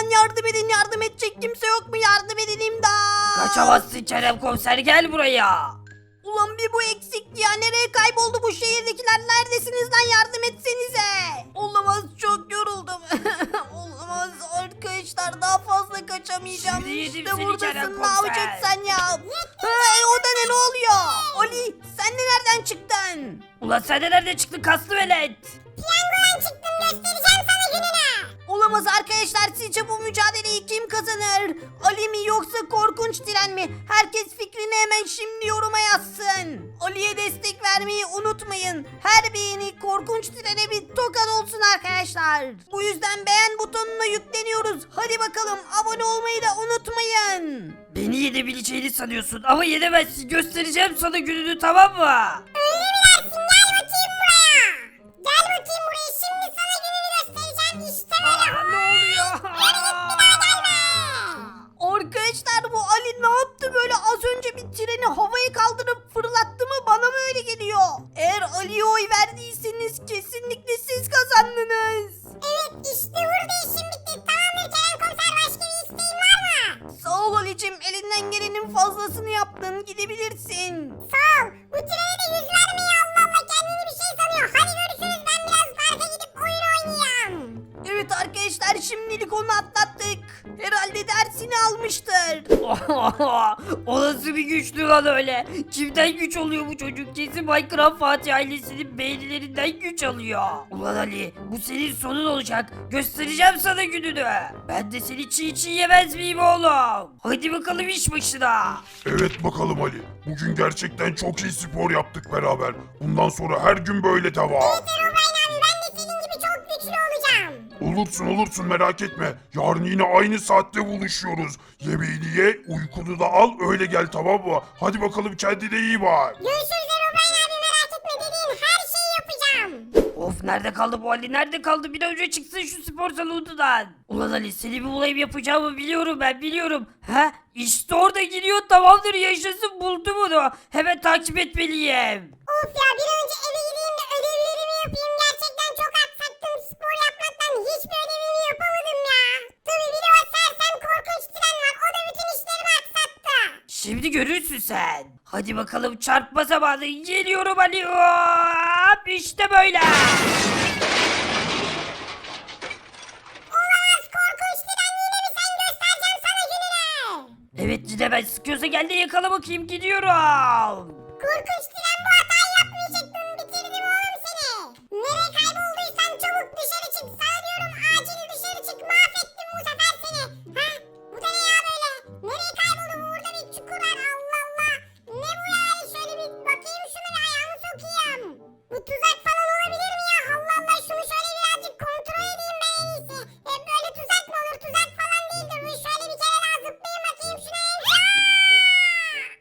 Ulan yardım edin yardım edecek kimse yok mu yardım edin imdat. Kaçamazsın Kerem komiser gel buraya. Ulan bir bu eksikti ya nereye kayboldu bu şehirdekiler neredesiniz lan yardım etsenize. Olamaz çok yoruldum. Olamaz arkadaşlar daha fazla kaçamayacağım. Şimdi yedim işte seni buradasın ne komiser. yapacaksın sen ya. Hey, o da ne ne oluyor? Ali sen de nereden çıktın? Ulan sen de nerede çıktın kaslı velet? Piyangodan çıktım göstereceğim. Olamaz arkadaşlar sizce bu mücadeleyi kim kazanır? Ali mi yoksa korkunç tren mi? Herkes fikrini hemen şimdi yoruma yazsın. Ali'ye destek vermeyi unutmayın. Her beğeni korkunç trene bir tokat olsun arkadaşlar. Bu yüzden beğen butonuna yükleniyoruz. Hadi bakalım abone olmayı da unutmayın. Beni yenebileceğini sanıyorsun ama yenemezsin göstereceğim sana gününü tamam mı? Treni havaya kaldırıp fırlattı mı bana mı öyle geliyor? Eğer Ali'ye oy verdiyseniz kesinlikle siz kazandınız. Evet işte burada işim bitti. Tamamdır Kerem komiser başka bir isteğin var mı? Sağ ol Ali'cim elinden gelenin fazlasını yaptın gidebilirsin. Sağ ol. Bu trene de yüz vermeyi Allah Allah kendini bir şey sanıyor. Hadi görüşürüz ben biraz parka gidip oyun oynayayım. Evet arkadaşlar şimdilik onu atlattık. Herhalde dersini almıştır. o nasıl bir güçlü lan öyle? Kimden güç oluyor bu çocuk? Kesin Minecraft Fatih ailesinin beynilerinden güç alıyor. Ulan Ali bu senin sonun olacak. Göstereceğim sana gününü. Ben de seni çiğ çiğ yemez miyim oğlum? Hadi bakalım iş başına. Evet bakalım Ali. Bugün gerçekten çok iyi spor yaptık beraber. Bundan sonra her gün böyle devam. Olursun olursun merak etme. Yarın yine aynı saatte buluşuyoruz. Yemeğini ye, uykunu da al öyle gel tamam mı? Hadi bakalım kendine iyi bak. Görüşürüz Herobrine abi merak etme dediğin her şeyi yapacağım. Of nerede kaldı bu Ali nerede kaldı bir an önce çıksın şu spor salonundan. Ulan Ali seni bir bulayım yapacağımı biliyorum ben biliyorum. Ha işte orada gidiyor tamamdır yaşasın buldum onu. Hemen takip etmeliyim. Of ya bir an önce Şimdi görürsün sen. Hadi bakalım çarpma zamanı geliyorum Ali. Hop, işte böyle. Olamaz korkunç tren yine mi sen göstereceğim sana gününü. Evet yine ben sıkıyorsa gel de yakala bakayım gidiyorum. Korkunç tren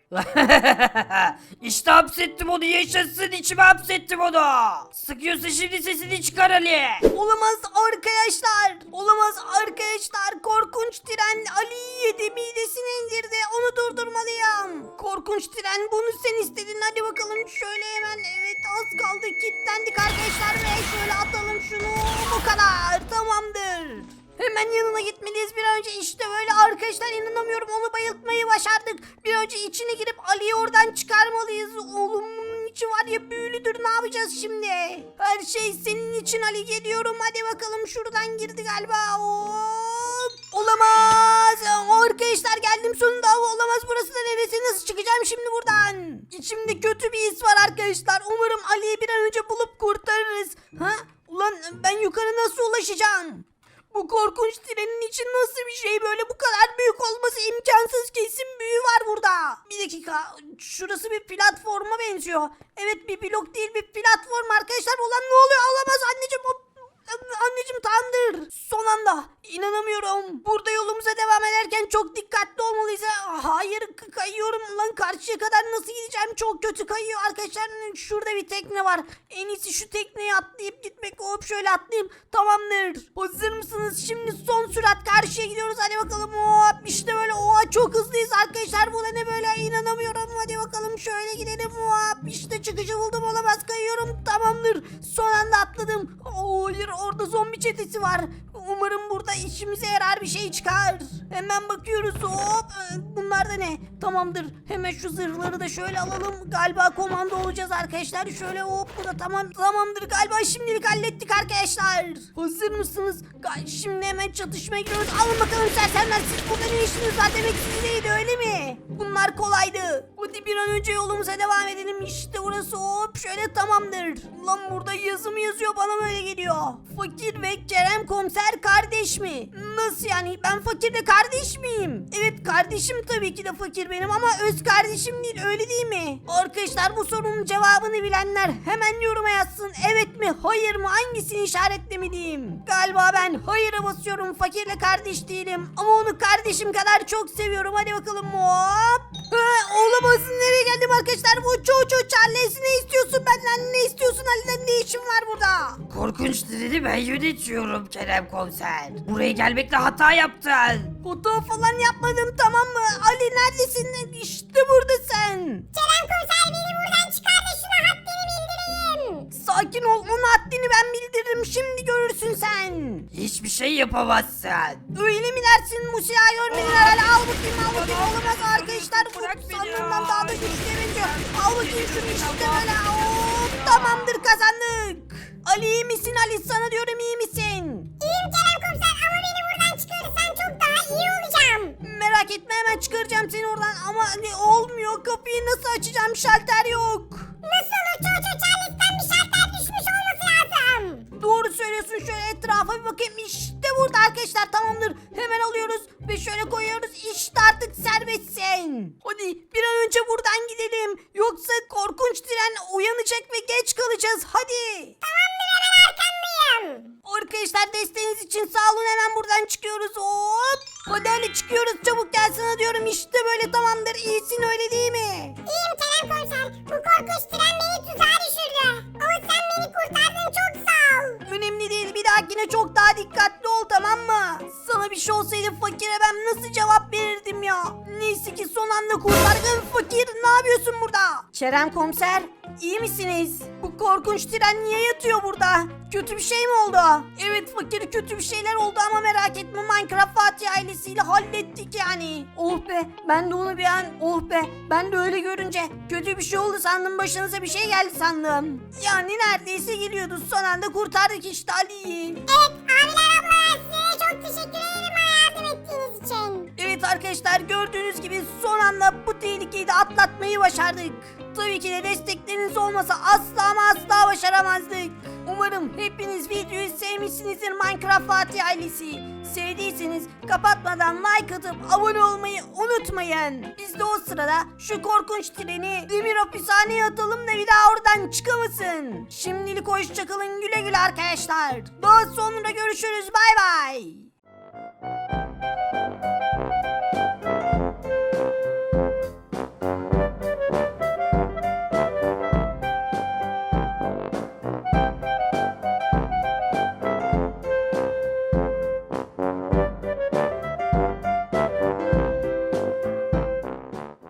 işte hapsettim onu yaşasın içime hapsettim onu. Sıkıyorsa şimdi sesini çıkar Ali. Olamaz arkadaşlar. Olamaz arkadaşlar. Korkunç tren Ali'yi yedi midesine indirdi. Onu durdurmalıyım. Korkunç tren bunu sen istedin. Hadi bakalım şöyle hemen. Evet az kaldı. Kilitlendik arkadaşlar ve şöyle atalım şunu. Bu kadar. Tamamdır. Hemen yanına gitmeliyiz bir önce işte böyle arkadaşlar inanamıyorum onu bayıltmayı başardık. Bir önce içine girip Ali'yi oradan çıkarmalıyız. Oğlum bunun içi var ya büyülüdür ne yapacağız şimdi? Her şey senin için Ali geliyorum hadi bakalım şuradan girdi galiba. Hop. Olamaz. Arkadaşlar geldim sonunda olamaz burası da neresi nasıl çıkacağım şimdi buradan? İçimde kötü bir his var arkadaşlar. Umarım Ali'yi bir an önce bulup kurtarırız. Ha? Ulan ben yukarı nasıl ulaşacağım? Bu korkunç trenin için nasıl bir şey böyle bu kadar büyük olması imkansız kesin büyü var burada. Bir dakika şurası bir platforma benziyor. Evet bir blok değil bir platform arkadaşlar. Ulan ne oluyor alamaz anneciğim o Anneciğim tandır. Son anda. İnanamıyorum. Burada yolumuza devam ederken çok dikkatli olmalıyız. Ha. Hayır kayıyorum. Lan karşıya kadar nasıl gideceğim? Çok kötü kayıyor arkadaşlar. Şurada bir tekne var. En iyisi şu tekneye atlayıp gitmek. Hop şöyle atlayayım. Tamamdır. Hazır mısınız? Şimdi son sürat karşıya gidiyoruz. Hadi bakalım. Hop işte böyle. Oha çok hızlıyız arkadaşlar. Bu ne böyle? İnanamıyorum. Hadi bakalım şöyle gidelim. Hop işte çıkışı buldum. Olamaz kayıyorum. Tamamdır. Son anda atladım. Hayır orada zombi çetesi var. Umarım burada da işimize yarar bir şey çıkar. Hemen bakıyoruz hop. Bunlar da ne? Tamamdır. Hemen şu zırhları da şöyle alalım. Galiba komando olacağız arkadaşlar. Şöyle hop bu da tamam. Tamamdır galiba şimdilik hallettik arkadaşlar. Hazır mısınız? Şimdi hemen çatışmaya giriyoruz. Alın bakalım sersemler. Siz burada ne işiniz var demek sizdeydi öyle mi? Bunlar kolaydı. Hadi bir an önce yolumuza devam edelim. İşte burası hop şöyle tamamdır. Lan burada yazı mı yazıyor bana mı öyle geliyor? Fakir ve Kerem komiser kardeş mi? Nasıl yani ben fakirle kardeş miyim? Evet kardeşim tabii ki de fakir benim ama öz kardeşim değil öyle değil mi? Arkadaşlar bu sorunun cevabını bilenler hemen yoruma yazsın. Evet mi hayır mı hangisini işaretlemeliyim? Galiba ben hayır'a basıyorum fakirle kardeş değilim. Ama onu kardeşim kadar çok seviyorum. Hadi bakalım hop. Ha, olamaz nereye geldim arkadaşlar? Bu çocuğu Charles ne istiyorsun benden? Ne istiyorsun Ali'den? Ne işin var burada? Korkunç treni ben yönetiyorum Kerem komiser. Buraya gelmekle hata yaptın. Hata falan yapmadım tamam mı? Ali neredesin? İşte buradasın. Kerem komiser beni buradan çıkar da şuna bildireyim. Sakin ol onun haddini ben bildiririm. Şimdi görürsün sen. Hiçbir şey yapamazsın. Öyle mi dersin bu silahı görmedin herhalde. Al bakayım al bakayım. Olamaz arkadaşlar. bu sandığımdan daha da güçlü benziyor al bakayım şunu işte böyle. Hop tamamdır kazandık. Ali iyi misin Ali? Sana diyorum iyi misin? İyiyim Kerem komiser ama beni buradan çıkarırsan çok daha iyi olacağım. merak etme hemen çıkaracağım seni oradan. Ama ne olmuyor. Kapıyı nasıl açacağım? Şalter yok. Nasıl olur çocuğu Söylüyorsun şöyle etrafa bir bakayım işte burada arkadaşlar tamamdır hemen alıyoruz ve şöyle koyuyoruz işte artık serbestsin. Hadi bir an önce buradan gidelim yoksa korkunç tren uyanacak ve geç kalacağız hadi. Tamamdır hemen arkandayım. Arkadaşlar desteğiniz için sağ olun hemen buradan çıkıyoruz hop. Hadi Ali çıkıyoruz çabuk gel sana diyorum işte böyle tamamdır iyisin öyle değil mi? İyiyim Kerem komiser. Bu korkunç tren dahakine çok daha dikkatli ol tamam mı? Sana bir şey olsaydı fakire ben nasıl cevap verirdim ya? Neyse ki son anda kurtardın fakir ne yapıyorsun burada? Kerem komiser iyi misiniz? Bu korkunç tren niye yatıyor burada? Kötü bir şey mi oldu? Evet fakir kötü bir şeyler oldu ama merak etme Minecraft Fatih ailesiyle hallettik yani. Oh be ben de onu bir an oh be ben de öyle görünce kötü bir şey oldu sandım başınıza bir şey geldi sandım. Yani neredeyse geliyordu son anda kurtardık işte Ali'yi. Evet abiler ablalar size çok teşekkür ederim yardım ettiğiniz için. Evet arkadaşlar gördüğünüz gibi son anda bu tehlikeyi de atlatmayı başardık. Tabii ki de destekleriniz olmasa asla ama asla başaramazdık. Umarım hepiniz videoyu sevmişsinizdir Minecraft Fatih ailesi. Sevdiyseniz kapatmadan like atıp abone olmayı unutmayın. Biz de o sırada şu korkunç treni demir hapishaneye atalım da bir daha oradan çıkamasın. Şimdilik hoşçakalın güle güle arkadaşlar. Daha sonra görüşürüz bay bay.